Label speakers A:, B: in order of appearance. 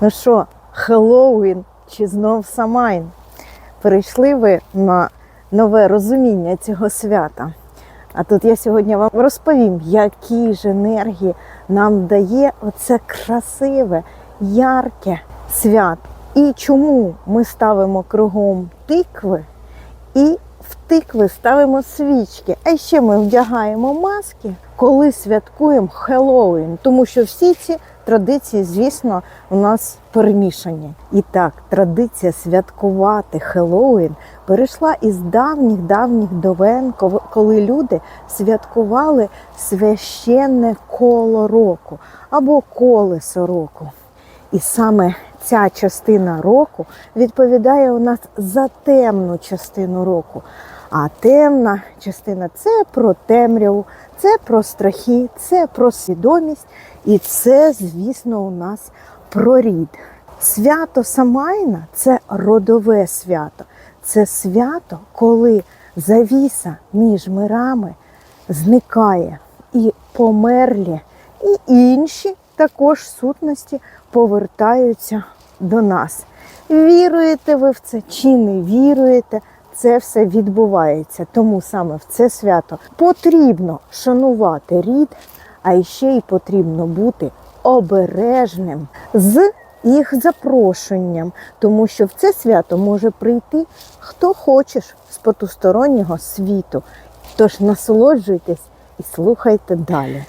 A: Ну що, Хеллоуін чи знов Самайн? Перейшли ви на нове розуміння цього свята. А тут я сьогодні вам розповім, які ж енергії нам дає оце красиве, ярке свято. І чому ми ставимо кругом тикви і в тикви ставимо свічки. А ще ми вдягаємо маски, коли святкуємо Хеллоуін, тому що всі ці традиції, звісно, у нас перемішані. І так, традиція святкувати Хеллоуін перейшла із давніх давніх довен, коли люди святкували священне коло року або колесо року. І саме ця частина року відповідає у нас за темну частину року. А темна частина це про темряву, це про страхи, це про свідомість, і це, звісно, у нас про рід. Свято Самайна це родове свято. Це свято, коли завіса між мирами зникає і померлі, і інші також сутності повертаються до нас. Віруєте ви в це чи не віруєте? Це все відбувається. Тому саме в це свято потрібно шанувати рід, а ще й потрібно бути обережним з їх запрошенням, тому що в це свято може прийти хто хочеш з потустороннього світу. Тож насолоджуйтесь і слухайте далі.